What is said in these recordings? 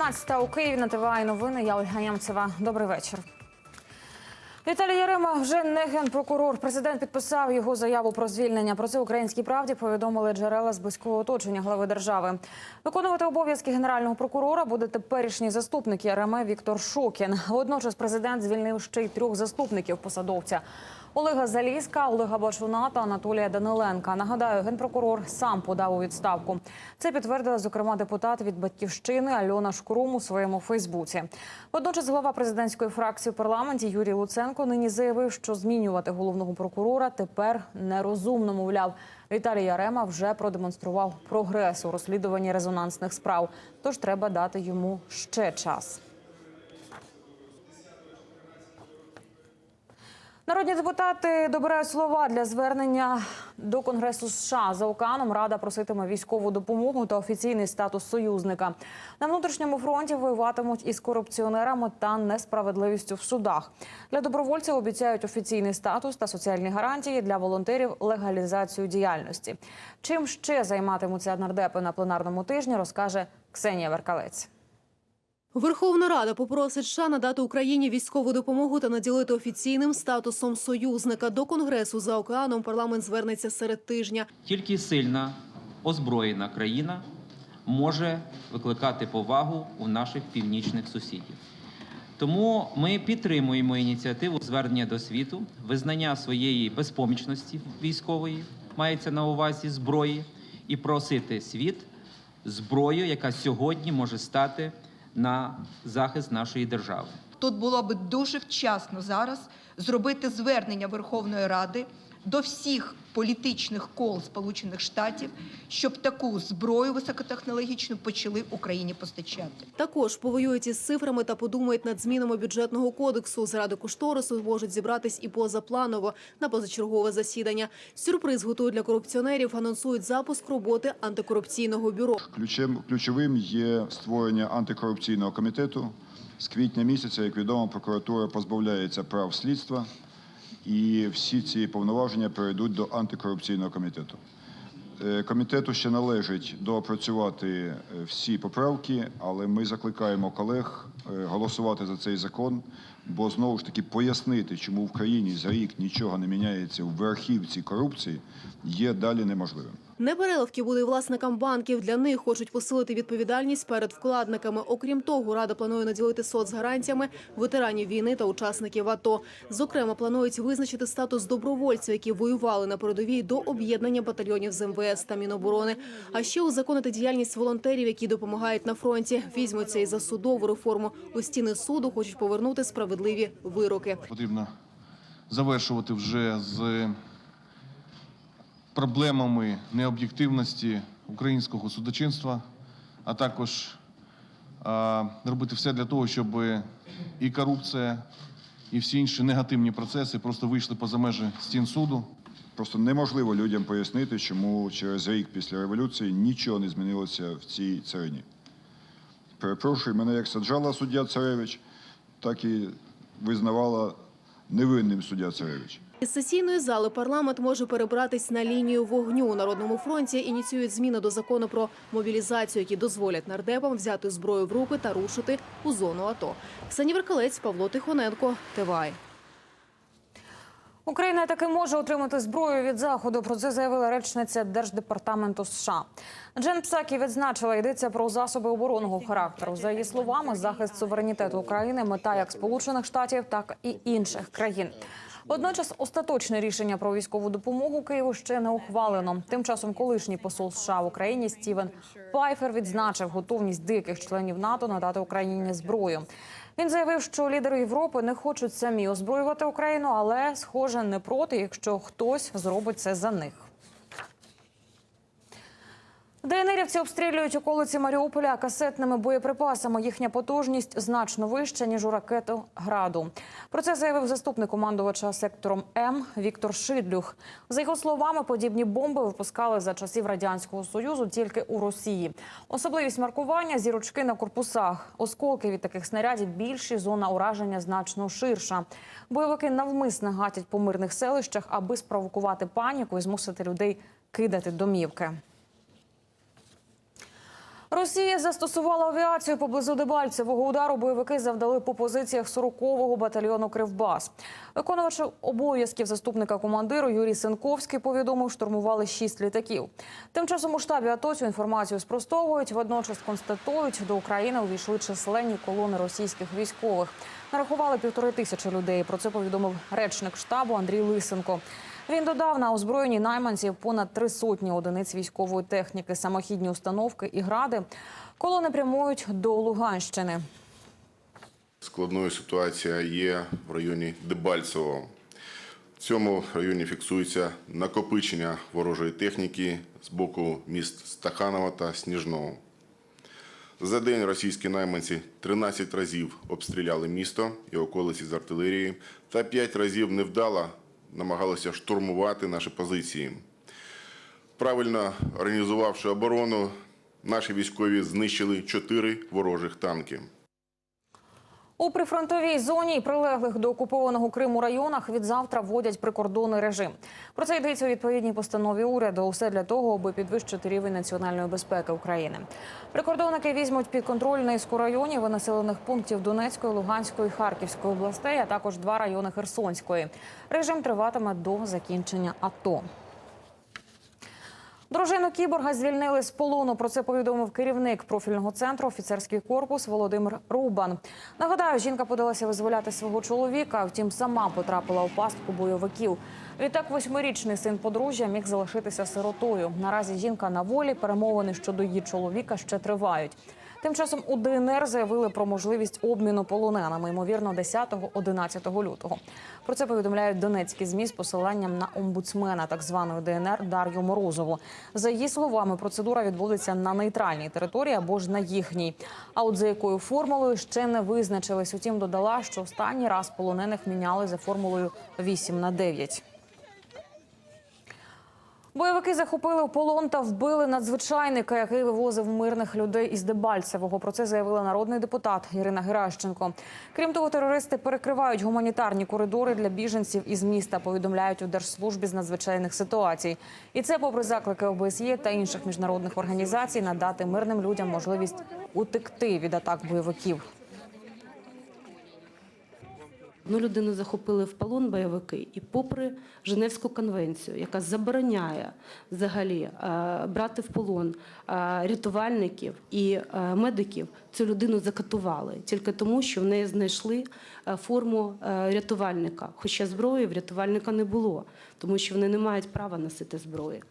17 у Києві на ТВА і новини. Я Ольга Ямцева. Добрий вечір. Віталій Ярема вже не генпрокурор. Президент підписав його заяву про звільнення. Про це українській правді повідомили джерела з близького оточення глави держави. Виконувати обов'язки генерального прокурора буде теперішній заступник Яреми Віктор Шокін. Водночас президент звільнив ще й трьох заступників посадовця. Олега Залізка, Олега Башуна та Анатолія Даниленка. Нагадаю, генпрокурор сам подав у відставку. Це підтвердила зокрема депутат від батьківщини Альона Шкрум у своєму Фейсбуці. Водночас глава президентської фракції в парламенті Юрій Луценко нині заявив, що змінювати головного прокурора тепер нерозумно. Мовляв, Віталій Ярема вже продемонстрував прогрес у розслідуванні резонансних справ. Тож треба дати йому ще час. Народні депутати добирають слова для звернення до Конгресу США. За океаном Рада проситиме військову допомогу та офіційний статус союзника. На внутрішньому фронті воюватимуть із корупціонерами та несправедливістю в судах. Для добровольців обіцяють офіційний статус та соціальні гарантії для волонтерів легалізацію діяльності. Чим ще займатимуться нардепи на пленарному тижні, розкаже Ксенія Веркалець. Верховна Рада попросить США надати Україні військову допомогу та наділити офіційним статусом союзника. До Конгресу за океаном парламент звернеться серед тижня. Тільки сильна, озброєна країна може викликати повагу у наших північних сусідів. Тому ми підтримуємо ініціативу звернення до світу, визнання своєї безпомічності військової, мається на увазі зброї, і просити світ зброю, яка сьогодні може стати на захист нашої держави. Тут було би дуже вчасно зараз зробити звернення Верховної Ради до всіх політичних кол Сполучених Штатів, щоб таку зброю високотехнологічну почали Україні постачати. Також повоюють із цифрами та подумають над змінами бюджетного кодексу. Заради кошторису можуть зібратись і позапланово на позачергове засідання. Сюрприз готують для корупціонерів. Анонсують запуск роботи антикорупційного бюро. Ключем, ключовим є створення антикорупційного комітету. З квітня місяця, як відомо, прокуратура позбавляється прав слідства, і всі ці повноваження перейдуть до антикорупційного комітету. Е, Комітету ще належить доопрацювати е, всі поправки, але ми закликаємо колег е, голосувати за цей закон, бо знову ж таки пояснити, чому в країні за рік нічого не міняється в верхівці корупції, є далі неможливим. Непереливки буде власникам банків. Для них хочуть посилити відповідальність перед вкладниками. Окрім того, рада планує наділити соцгарантіями ветеранів війни та учасників АТО. Зокрема, планують визначити статус добровольців, які воювали на передовій до об'єднання батальйонів з МВС та Міноборони. А ще узаконити діяльність волонтерів, які допомагають на фронті. Візьмуться і за судову реформу. У стіни суду хочуть повернути справедливі вироки. Потрібно завершувати вже з проблемами необ'єктивності українського судочинства, а також робити все для того, щоб і корупція, і всі інші негативні процеси просто вийшли поза межі стін суду. Просто неможливо людям пояснити, чому через рік після революції нічого не змінилося в цій царині. Перепрошую, мене як саджала суддя Царевич, так і визнавала невинним суддя Царевич. Із сесійної зали парламент може перебратись на лінію вогню. У Народному фронті ініціюють зміни до закону про мобілізацію, які дозволять нардепам взяти зброю в руки та рушити у зону АТО. Ксенія Веркалець, Павло Тихоненко, ТВАЙ. Україна таки може отримати зброю від заходу. Про це заявила речниця держдепартаменту США. Джен Псакі відзначила, йдеться про засоби оборонного характеру. За її словами, захист суверенітету України мета як Сполучених Штатів, так і інших країн. Водночас остаточне рішення про військову допомогу Києву ще не ухвалено. Тим часом колишній посол США в Україні Стівен Пайфер відзначив готовність деяких членів НАТО надати Україні зброю. Він заявив, що лідери Європи не хочуть самі озброювати Україну, але схоже не проти, якщо хтось зробить це за них. ДНРівці обстрілюють околиці Маріуполя касетними боєприпасами. Їхня потужність значно вища ніж у ракету граду. Про це заявив заступник командувача сектором М Віктор Шидлюх. За його словами, подібні бомби випускали за часів радянського союзу тільки у Росії. Особливість маркування зірочки на корпусах. Осколки від таких снарядів більші, зона ураження значно ширша. Бойовики навмисно гатять по мирних селищах, аби спровокувати паніку і змусити людей кидати домівки. Росія застосувала авіацію поблизу Дебальцевого удару. Бойовики завдали по позиціях 40-го батальйону Кривбас. Виконувач обов'язків заступника командиру Юрій Сенковський повідомив, штурмували шість літаків. Тим часом у штабі АТО цю інформацію спростовують. Водночас констатують, до України увійшли численні колони російських військових. Нарахували півтори тисячі людей. Про це повідомив речник штабу Андрій Лисенко. Він додав на озброєнні найманців понад три сотні одиниць військової техніки, самохідні установки і гради. Колони прямують до Луганщини. Складною ситуація є в районі Дебальцевого. В цьому районі фіксується накопичення ворожої техніки з боку міст Стаханова та Сніжного. За день російські найманці 13 разів обстріляли місто і околиці з артилерії та 5 разів невдало намагалися штурмувати наші позиції. Правильно організувавши оборону, наші військові знищили чотири ворожих танки. У прифронтовій зоні і прилеглих до окупованого Криму районах від завтра вводять прикордонний режим. Про це йдеться у відповідній постанові уряду. Усе для того, аби підвищити рівень національної безпеки України. Прикордонники візьмуть під контроль низку районів і населених пунктів Донецької, Луганської, Харківської областей, а також два райони Херсонської. Режим триватиме до закінчення АТО. Дружину кіборга звільнили з полону. Про це повідомив керівник профільного центру офіцерський корпус Володимир Рубан. Нагадаю, жінка подалася визволяти свого чоловіка, втім сама потрапила у пастку бойовиків. Відтак восьмирічний син подружжя міг залишитися сиротою. Наразі жінка на волі. Перемовини щодо її чоловіка ще тривають. Тим часом у ДНР заявили про можливість обміну полоненими, ймовірно, 10-11 лютого. Про це повідомляють донецькі змі з посиланням на омбудсмена так званої ДНР Дар'ю Морозову. За її словами, процедура відбудеться на нейтральній території або ж на їхній. А от за якою формулою ще не визначились. Утім, додала, що останній раз полонених міняли за формулою 8 на 9. Бойовики захопили в полон та вбили надзвичайника, який вивозив мирних людей із Дебальцевого. Про це заявила народний депутат Ірина Геращенко. Крім того, терористи перекривають гуманітарні коридори для біженців із міста. Повідомляють у держслужбі з надзвичайних ситуацій. І це попри заклики ОБСЄ та інших міжнародних організацій надати мирним людям можливість утекти від атак бойовиків. Одну людину захопили в полон бойовики, і попри Женевську конвенцію, яка забороняє взагалі е, брати в полон е, рятувальників і е, медиків, цю людину закатували тільки тому, що в неї знайшли форму рятувальника. Хоча зброї в рятувальника не було, тому що вони не мають права носити зброї.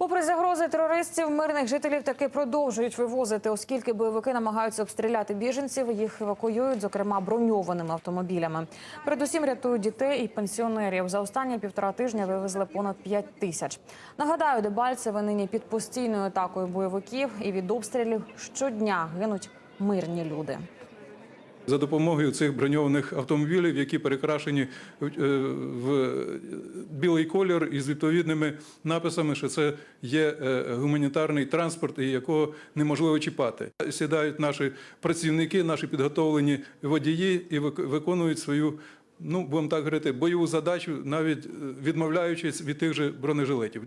Попри загрози терористів, мирних жителів таки продовжують вивозити, оскільки бойовики намагаються обстріляти біженців. Їх евакуюють, зокрема броньованими автомобілями. Передусім рятують дітей і пенсіонерів. За останні півтора тижня вивезли понад 5 тисяч. Нагадаю, Дебальцеве нині під постійною атакою бойовиків і від обстрілів щодня гинуть мирні люди. За допомогою цих броньованих автомобілів, які перекрашені е, в білий колір із відповідними написами, що це є е, гуманітарний транспорт, і якого неможливо чіпати. Сідають наші працівники, наші підготовлені водії і виконують свою, ну будемо так говорити, бойову задачу, навіть е, відмовляючись від тих же бронежилетів.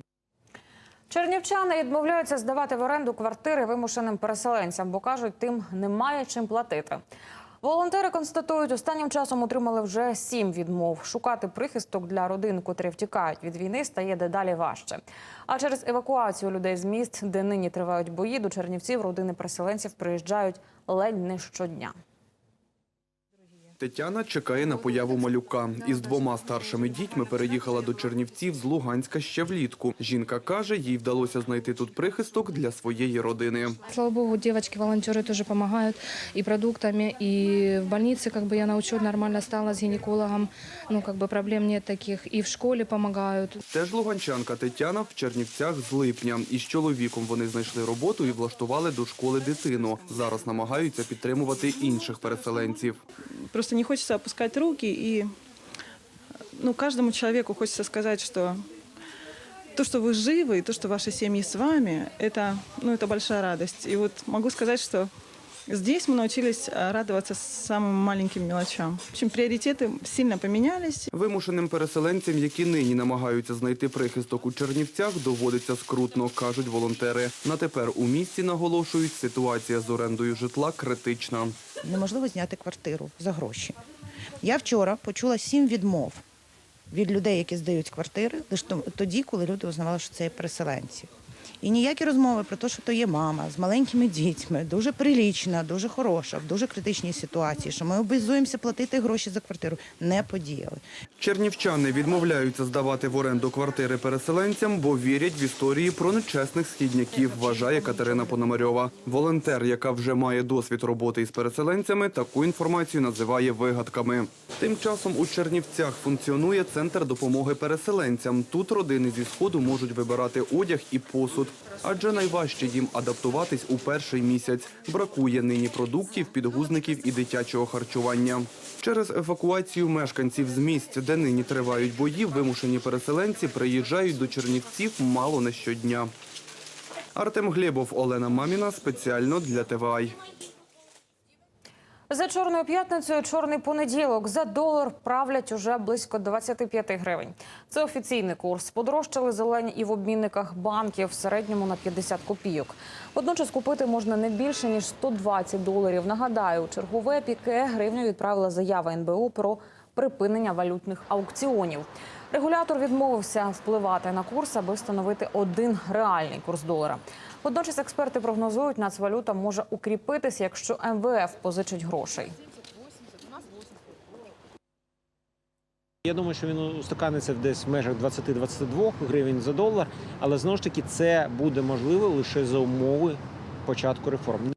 Чернівчани відмовляються здавати в оренду квартири вимушеним переселенцям, бо кажуть, тим немає чим платити. Волонтери констатують, останнім часом отримали вже сім відмов. Шукати прихисток для родин, котрі втікають від війни, стає дедалі важче. А через евакуацію людей з міст, де нині тривають бої, до Чернівців родини переселенців приїжджають ледь не щодня. Тетяна чекає на появу малюка. Із двома старшими дітьми переїхала до Чернівців з Луганська ще влітку. Жінка каже, їй вдалося знайти тут прихисток для своєї родини. Слава богу, девочки-волонтеры тоже помогают и продуктами, и в больнице как бы я на учет нормально стала с гинекологом, ну как бы проблем нет таких, и в школе помогают. Теж луганчанка Тетяна в Чернівцях з липня. Із чоловіком вони знайшли роботу і влаштували до школи дитину. Зараз намагаються підтримувати інших переселенців. Просто не хочется опускать руки и ну, каждому человеку хочется сказать, что то, что вы живы, и то, что ваши семьи с вами, это, ну, это большая радость. И вот могу сказать, что Здесь мы научились а, радоваться самым маленьким мелочам. В общем, приоритеты сильно поменялись. Вимушеним переселенцям, які нині намагаються знайти прихисток у Чернівцях, доводиться скрутно, кажуть волонтери. На тепер у місті наголошують, ситуація з орендою житла критична. неможливо зняти квартиру за гроші. Я вчора почула сім відмов від людей, які здають квартири, лише том- тоді, коли люди узнавали, що це є переселенці. І ніякі розмови про те, що то є мама з маленькими дітьми, дуже прилічна, дуже хороша, в дуже критичній ситуації, що ми обов'язуємося платити гроші за квартиру, не подіяли. Чернівчани відмовляються здавати в оренду квартири переселенцям, бо вірять в історії про нечесних східняків, вважає Катерина Пономарьова. Волонтер, яка вже має досвід роботи із переселенцями, таку інформацію називає вигадками. Тим часом у Чернівцях функціонує центр допомоги переселенцям. Тут родини зі сходу можуть вибирати одяг і посуд, адже найважче їм адаптуватись у перший місяць. Бракує нині продуктів, підгузників і дитячого харчування. Через евакуацію мешканців з місць, де нині тривають бої, вимушені переселенці приїжджають до Чернівців мало не щодня. Артем Глєбов, Олена Маміна спеціально для ТВАЙ. За чорною п'ятницею чорний понеділок за долар правлять уже близько 25 гривень. Це офіційний курс. Подорожчали зелені і в обмінниках банків в середньому на 50 копійок. Водночас купити можна не більше ніж 120 доларів. Нагадаю, чергове піке гривню відправила заява НБУ про припинення валютних аукціонів. Регулятор відмовився впливати на курс, аби встановити один реальний курс долара. Водночас експерти прогнозують, нацвалюта може укріпитися, якщо МВФ позичить грошей. Я думаю, що він устаканиться десь в межах 20-22 гривень за долар, але знову ж таки це буде можливо лише за умови початку реформ.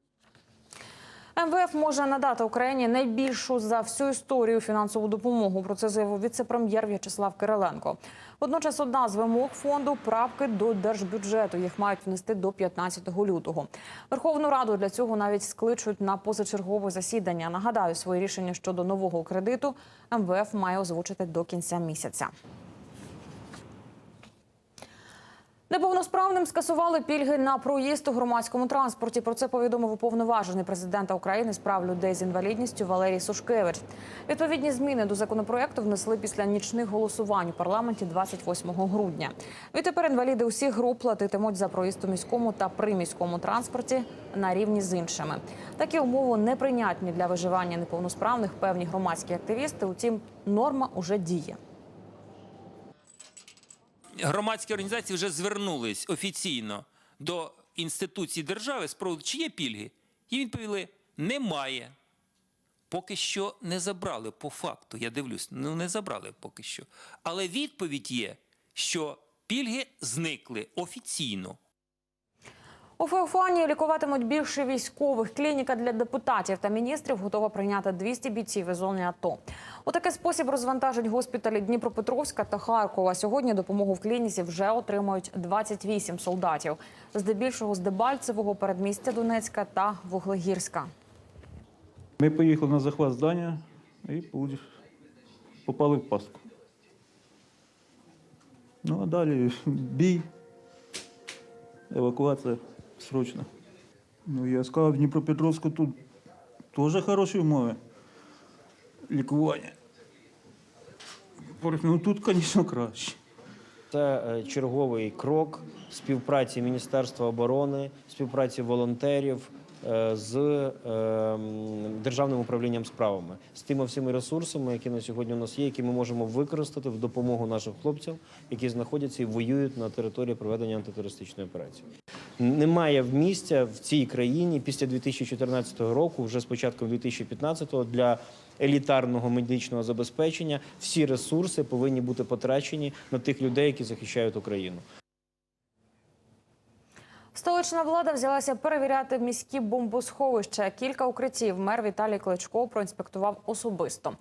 МВФ може надати Україні найбільшу за всю історію фінансову допомогу. Про це заявив віце-прем'єр В'ячеслав Кириленко. Водночас одна з вимог фонду правки до держбюджету. Їх мають внести до 15 лютого. Верховну Раду для цього навіть скличуть на позачергове засідання. Нагадаю, своє рішення щодо нового кредиту МВФ має озвучити до кінця місяця. Неповносправним скасували пільги на проїзд у громадському транспорті. Про це повідомив уповноважений президента України з прав людей з інвалідністю Валерій Сушкевич. Відповідні зміни до законопроекту внесли після нічних голосувань у парламенті 28 грудня. Відтепер інваліди усіх груп платитимуть за проїзд у міському та приміському транспорті на рівні з іншими. Такі умови неприйнятні для виживання неповносправних певні громадські активісти. Утім, норма уже діє. Громадські організації вже звернулись офіційно до інституцій держави з приводу, чи є пільги. І відповіли: немає. Поки що не забрали по факту. Я дивлюсь, ну не забрали поки що. Але відповідь є, що пільги зникли офіційно. У Феофанії лікуватимуть більше військових. Клініка для депутатів та міністрів готова прийняти 200 бійців із зони АТО. У такий спосіб розвантажать госпіталі Дніпропетровська та Харкова. Сьогодні допомогу в клініці вже отримують 28 солдатів, здебільшого з Дебальцевого, передмістя Донецька та Вуглегірська. Ми поїхали на захват здання і попали в пастку. Ну а далі бій, евакуація срочно. Ну, я сказав, в Дніпропетровську тут теж хороші умови лікування. Ну тут, звісно, краще. Це е, черговий крок співпраці Міністерства оборони, співпраці волонтерів е, з е, державним управлінням справами, з тими всіми ресурсами, які на сьогодні у нас є, які ми можемо використати в допомогу нашим хлопцям, які знаходяться і воюють на території проведення антитерористичної операції. Немає місця в цій країні після 2014 року, вже з початком 2015 для елітарного медичного забезпечення. Всі ресурси повинні бути потрачені на тих людей, які захищають Україну. Столична влада взялася перевіряти міські бомбосховища. Кілька укриттів мер Віталій Кличко проінспектував особисто.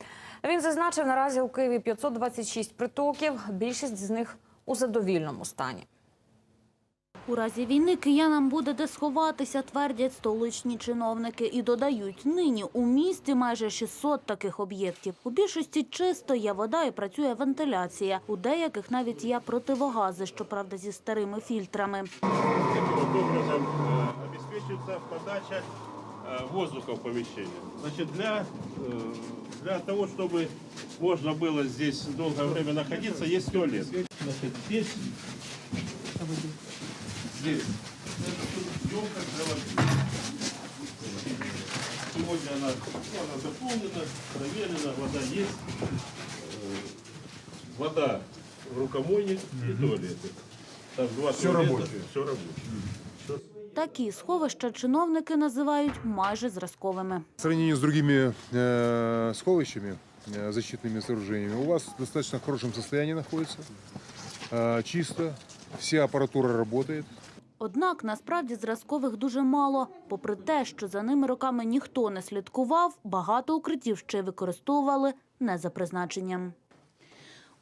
Він зазначив, наразі у Києві 526 притулків, більшість з них у задовільному стані. У разі війни киянам буде де сховатися, твердять столичні чиновники. І додають, нині у місті майже 600 таких об'єктів. У більшості чисто є вода і працює вентиляція. У деяких навіть є противогази, щоправда, зі старими фільтрами. Таким образом обеспечивается подача э, воздуха в помещении. Значит, для, э, для того, чтобы можно было здесь долгое время находиться, есть туалет. Значит, здесь, здесь, это тут ёмкость для воды. Сегодня она, ну, она заполнена, проверена, вода есть. Э, Вода в рукомойник и туалеты. Там два Всё туалета, рабочее. Все рабочее. Такі сховища чиновники називають майже зразковими. В сравнении с другими э, сховищами, э, защитными сооружениями, у вас в достаточно хорошем состоянии находится. Э, чисто, вся аппаратура работает. Однак насправді зразкових дуже мало. Попри те, що за ними роками ніхто не слідкував, багато укриттів ще використовували не за призначенням.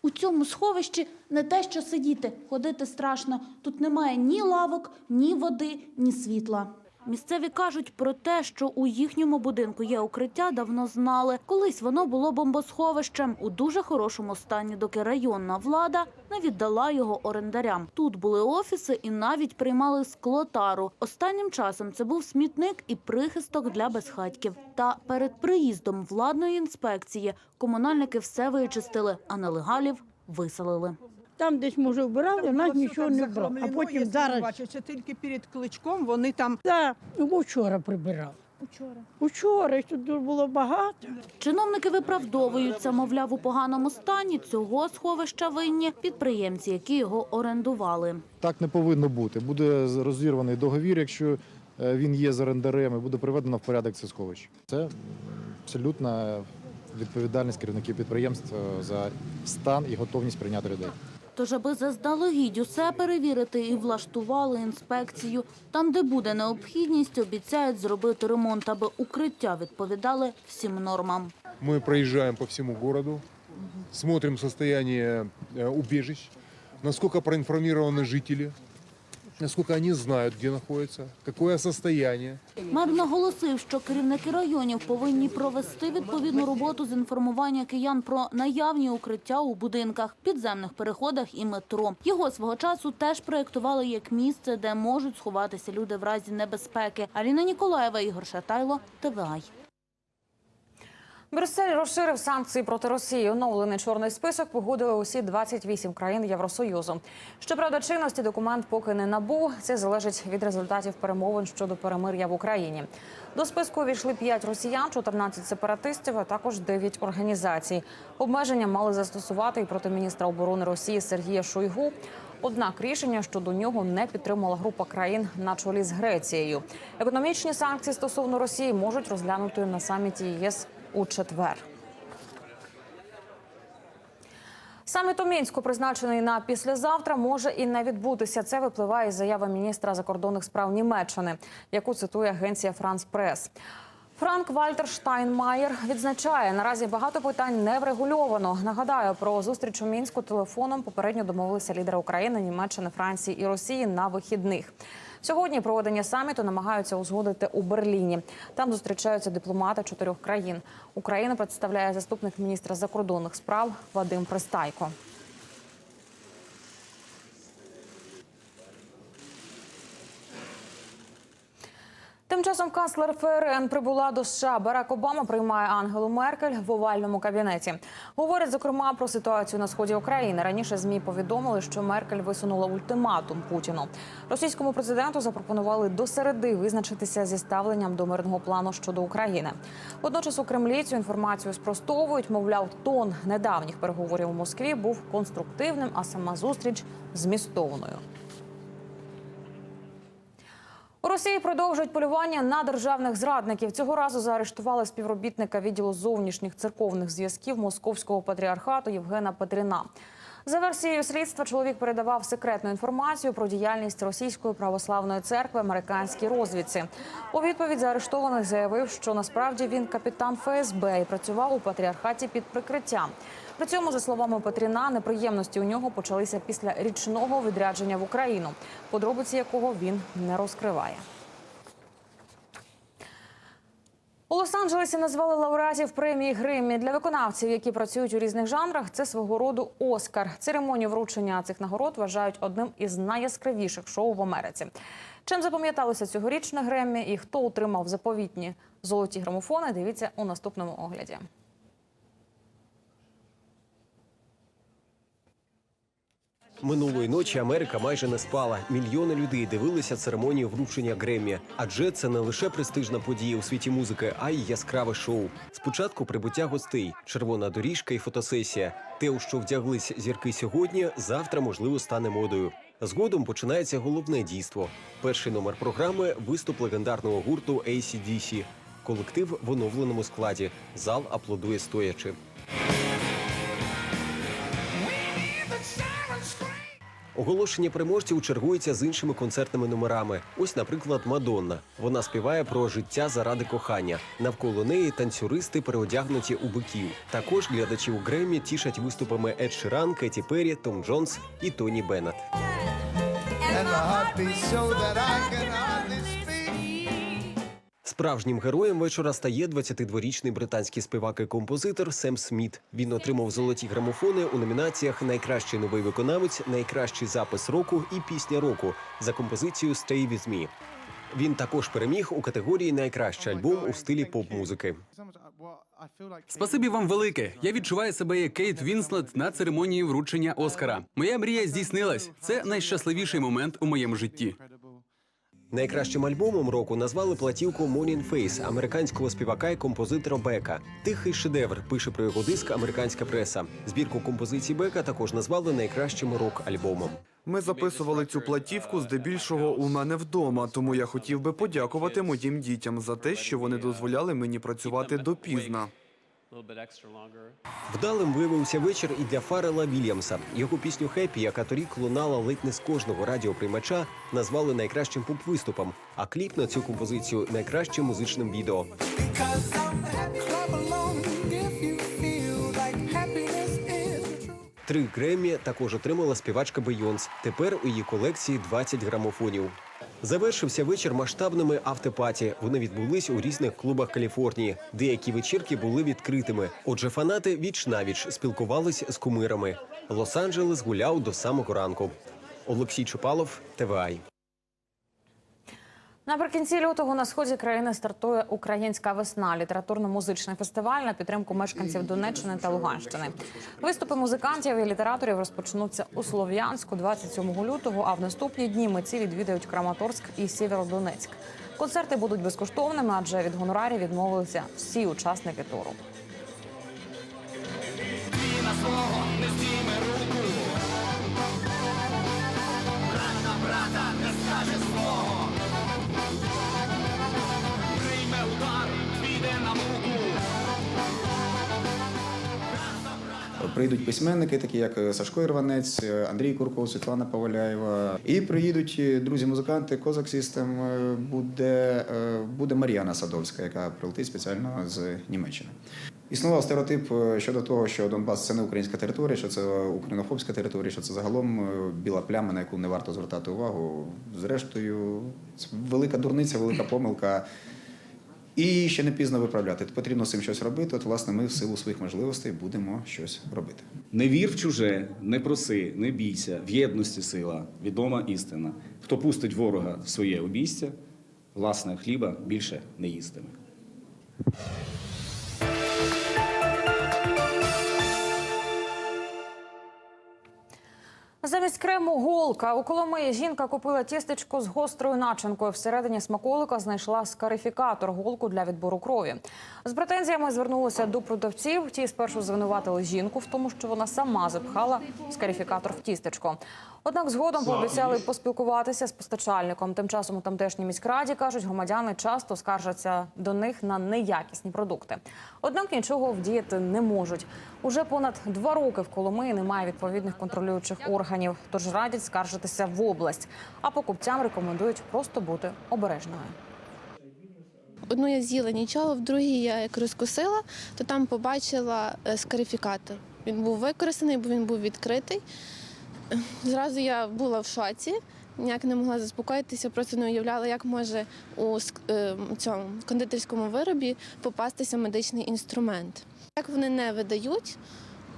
У цьому сховищі не те, що сидіти, ходити страшно. Тут немає ні лавок, ні води, ні світла. Місцеві кажуть про те, що у їхньому будинку є укриття, давно знали. Колись воно було бомбосховищем у дуже хорошому стані, доки районна влада не віддала його орендарям. Тут були офіси і навіть приймали склотару. Останнім часом це був смітник і прихисток для безхатьків. Та перед приїздом владної інспекції комунальники все вичистили, а нелегалів виселили. Там десь, може, вбирали, у нас нічого не брало. А потім зараз... Бачите, тільки перед кличком вони там Так, ну, вчора прибирали. Учора. Учора, і тут було багато. Чиновники виправдовуються, мовляв, у поганому стані цього сховища винні підприємці, які його орендували. Так не повинно бути. Буде розірваний договір, якщо е, він є з орендарем, і буде приведено в порядок це сховище. Це абсолютна відповідальність керівників підприємств е, за стан і готовність прийняти людей. Тож, аби заздалегідь усе перевірити і влаштували інспекцію. Там, де буде необхідність, обіцяють зробити ремонт, аби укриття відповідали всім нормам. Мы проезжаем по всему городу, смотрим состояние э, убежищ, насколько проинформированы жители, насколько они знают, где находятся, какое состояние. Мер наголосив, що керівники районів повинні провести відповідну роботу з інформування киян про наявні укриття у будинках, підземних переходах і метро. Його свого часу теж проєктували як місце, де можуть сховатися люди в разі небезпеки. Аліна Ніколаєва, Ігор Шатайло, ТВАЙ. Брюссель розширив санкції проти Росії. Оновлений чорний список погодили усі 28 країн Євросоюзу. Щоправда, чинності документ поки не набув. Це залежить від результатів перемовин щодо перемир'я в Україні. До списку увійшли 5 росіян, 14 сепаратистів, а також 9 організацій. Обмеження мали застосувати і проти міністра оборони Росії Сергія Шойгу. Однак рішення щодо нього не підтримала група країн на чолі з Грецією. Економічні санкції стосовно Росії можуть розглянути на саміті ЄС у четвер. Саміт у Мінську, призначений на післязавтра, може і не відбутися. Це випливає із заяви міністра закордонних справ Німеччини, яку цитує агенція Франс Прес. Франк Вальтер Штайнмаєр відзначає, наразі багато питань не врегульовано. Нагадаю, про зустріч у мінську телефоном попередньо домовилися лідери України, Німеччини, Франції і Росії на вихідних. Сьогодні проведення саміту намагаються узгодити у Берліні. Там зустрічаються дипломати чотирьох країн. Україна представляє заступник міністра закордонних справ Вадим Пристайко. Часом канцлер ФРН прибула до США. Барак Обама приймає Ангелу Меркель в овальному кабінеті. Говорять зокрема про ситуацію на сході України. Раніше змі повідомили, що Меркель висунула ультиматум Путіну. Російському президенту запропонували до середи визначитися зі ставленням до мирного плану щодо України. Водночас у Кремлі цю інформацію спростовують. Мовляв, тон недавніх переговорів у Москві був конструктивним, а сама зустріч змістовною. У Росії продовжують полювання на державних зрадників. Цього разу заарештували співробітника відділу зовнішніх церковних зв'язків Московського патріархату Євгена Петріна. За версією слідства, чоловік передавав секретну інформацію про діяльність російської православної церкви американській розвідці. У відповідь заарештований заявив, що насправді він капітан ФСБ і працював у патріархаті під прикриттям. При цьому, за словами Петріна, неприємності у нього почалися після річного відрядження в Україну, подробиці якого він не розкриває. У Лос-Анджелесі назвали лауреатів премії Гриммі для виконавців, які працюють у різних жанрах. Це свого роду Оскар. Церемонію вручення цих нагород вважають одним із найяскравіших шоу в Америці. Чим запам'яталося цьогорічне Греммі і хто отримав заповітні золоті грамофони? Дивіться у наступному огляді. Минулої ночі Америка майже не спала. Мільйони людей дивилися церемонію вручення Греммі. Адже це не лише престижна подія у світі музики, а й яскраве шоу. Спочатку прибуття гостей, червона доріжка і фотосесія. Те, у що вдяглись зірки сьогодні, завтра можливо стане модою. Згодом починається головне дійство. Перший номер програми виступ легендарного гурту AC/DC. Колектив в оновленому складі. Зал аплодує стоячи. Оголошення переможців чергується з іншими концертними номерами. Ось, наприклад, Мадонна. Вона співає про життя заради кохання. Навколо неї танцюристи переодягнуті у биків. Також глядачів Гремі тішать виступами Ед Ширан, Кеті Перрі, Том Джонс і Тоні Беннет. Справжнім героєм вечора стає 22-річний британський співак і композитор Сем Сміт. Він отримав золоті грамофони у номінаціях Найкращий новий виконавець, найкращий запис року і пісня року за композицію «Stay with me». Він також переміг у категорії Найкращий альбом у стилі поп-музики. Спасибі вам велике. Я відчуваю себе як Кейт Вінслет на церемонії вручення Оскара. Моя мрія здійснилась. Це найщасливіший момент у моєму житті. Найкращим альбомом року назвали платівку Morning Face американського співака і композитора Бека. Тихий шедевр пише про його диск американська преса. Збірку композицій Бека також назвали найкращим рок-альбомом. Ми записували цю платівку здебільшого у мене вдома, тому я хотів би подякувати моїм дітям за те, що вони дозволяли мені працювати допізна. Вдалим виявився вечір і для Фарела Вільямса. Його пісню «Хеппі», яка торік лунала ледь не з кожного радіоприймача, назвали найкращим поп-виступом, а кліп на цю композицію найкращим музичним відео. Три Греммі також отримала співачка Бейонс. Тепер у її колекції 20 грамофонів. Завершився вечір масштабними автопаті. Вони відбулись у різних клубах Каліфорнії. Деякі вечірки були відкритими. Отже, фанати віч навіч спілкувались з кумирами. Лос-Анджелес гуляв до самого ранку. Олексій Чупалов, ТВАЙ. Наприкінці лютого на сході країни стартує Українська весна літературно-музичний фестиваль на підтримку мешканців Донеччини та Луганщини. Виступи музикантів і літераторів розпочнуться у Слов'янську 27 лютого. А в наступні дні митці відвідають Краматорськ і Сєвєродонецьк. Концерти будуть безкоштовними, адже від гонорарів відмовилися всі учасники туру. Прийдуть письменники, такі як Сашко Ірванець, Андрій Курков, Світлана Поваляєва. І приїдуть друзі-музиканти, Козак Систем, буде, е, буде Мар'яна Садовська, яка прилетить спеціально з Німеччини. Існував стереотип е, щодо того, що Донбас це не українська територія, що це українофобська територія, що це загалом е, біла пляма, на яку не варто звертати увагу. Зрештою, це велика дурниця, велика помилка. І ще не пізно виправляти. Потрібно з цим щось робити. От, власне, ми в силу своїх можливостей будемо щось робити. Не вір в чуже, не проси, не бійся, в єдності сила, відома істина. Хто пустить ворога в своє обійстя, власне хліба більше не їстиме. Замість крему голка у Коломиї жінка купила тістечко з гострою начинкою. Всередині смаколика знайшла скарифікатор голку для відбору крові. З претензіями звернулися до продавців. Ті спершу звинуватили жінку в тому, що вона сама запхала скарифікатор в тістечко. Однак згодом пообіцяли поспілкуватися з постачальником. Тим часом у тамтешній міськраді кажуть, громадяни часто скаржаться до них на неякісні продукти. Однак нічого вдіяти не можуть. Уже понад два роки в Коломиї немає відповідних контролюючих органів, тож радять скаржитися в область. А покупцям рекомендують просто бути обережними. Одну я з'їла нічого, в другій я як розкусила, то там побачила е, скарифікатор. Він був використаний, бо він був відкритий. Зразу я була в шоці, ніяк не могла заспокоїтися, просто не уявляла, як може у е, цьому кондитерському виробі попастися медичний інструмент. Як вони не видають,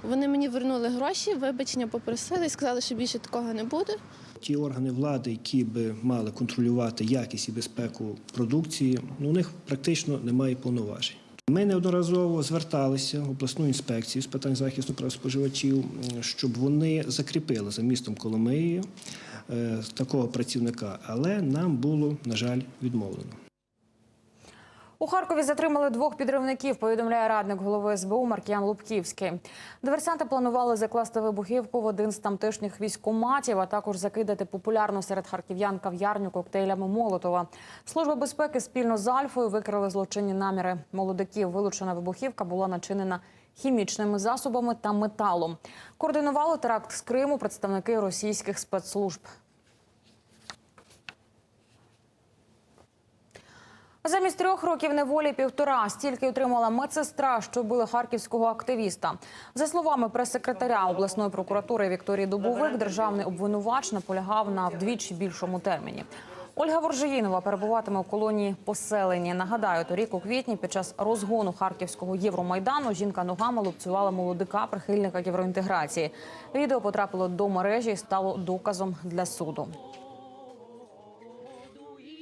вони мені вернули гроші, вибачення попросили сказали, що більше такого не буде. Ті органи влади, які би мали контролювати якість і безпеку продукції, ну, у них практично немає повноважень. Ми неодноразово зверталися в обласну інспекцію з питань захисту прав споживачів, щоб вони закріпили за містом Коломиєю е, такого працівника, але нам було, на жаль, відмовлено. У Харкові затримали двох підривників. Повідомляє радник голови СБУ Маркіян Лубківський. Диверсанти планували закласти вибухівку в один з тамтешніх військкоматів, а також закидати популярну серед харків'ян кав'ярню коктейлями Молотова. Служба безпеки спільно з Альфою викрили злочинні наміри молодиків. Вилучена вибухівка була начинена хімічними засобами та металом. Координували теракт з Криму представники російських спецслужб. Замість трьох років неволі півтора стільки отримала медсестра, що вбила харківського активіста. За словами прес-секретаря обласної прокуратури Вікторії Дубовик, державний обвинувач наполягав на вдвічі більшому терміні. Ольга Воржеїнова перебуватиме у колонії поселення. Нагадаю, торік у квітні під час розгону харківського Євромайдану жінка ногами лупцювала молодика прихильника євроінтеграції. Відео потрапило до мережі і стало доказом для суду.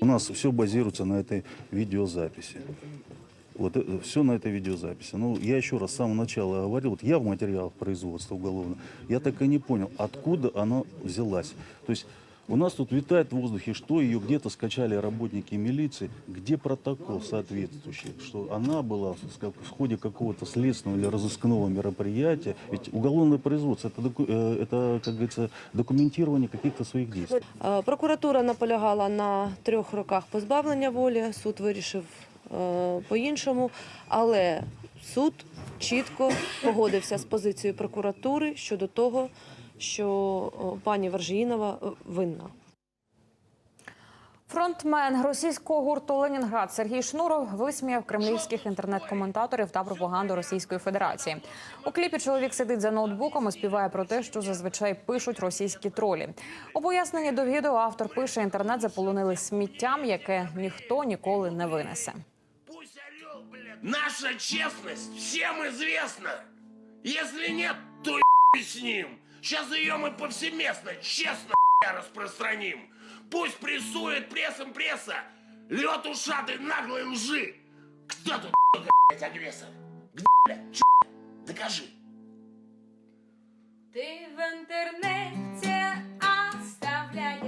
У нас все базируется на этой видеозаписи. Вот все на этой видеозаписи. Ну, я еще раз с самого начала говорил, вот я в материалах производства уголовного, я так и не понял, откуда она взялась. То есть у нас тут витает в воздухе, что ее где-то скачали работники милиции, где протокол соответствующий, что она была в ска- в ходе какого-то следственного или разыскного мероприятия. Ведь уголовное производство это, доку- э, это как говорится, документирование каких-то своих действий. Е, Прокуратура наполягала на трьох роках позбавлення волі. Суд вирішив е, по-іншому, але суд чітко погодився з позицією прокуратури щодо того, що пані Варжіїнова е, винна. Фронтмен російського гурту Ленінград Сергій Шнуров висміяв кремлівських інтернет-коментаторів та пропаганду Російської Федерації. У кліпі чоловік сидить за ноутбуком і співає про те, що зазвичай пишуть російські тролі. У поясненні до відео автор пише: інтернет заполонили сміттям, яке ніхто ніколи не винесе. Наша честность всем известна. Если нет, то с ним. Сейчас ее мы повсеместно, честно распространим. Пусть прессует прессом пресса. Лед ушатый наглой лжи. Кто тут, блядь, агрессор? Где, блядь? Докажи. Ты в интернете оставляешь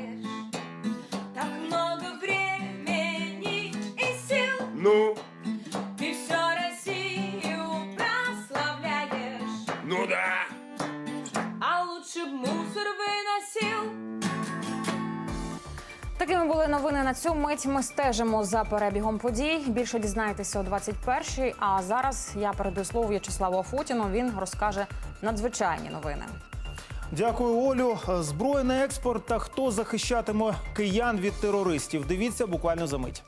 Такими були новини на цю мить. Ми стежимо за перебігом подій. Більше дізнаєтеся о 21-й. А зараз я передаю слово В'ячеславу Афутіну. Він розкаже надзвичайні новини. Дякую, Олю. Збройний експорт та хто захищатиме киян від терористів. Дивіться буквально за мить.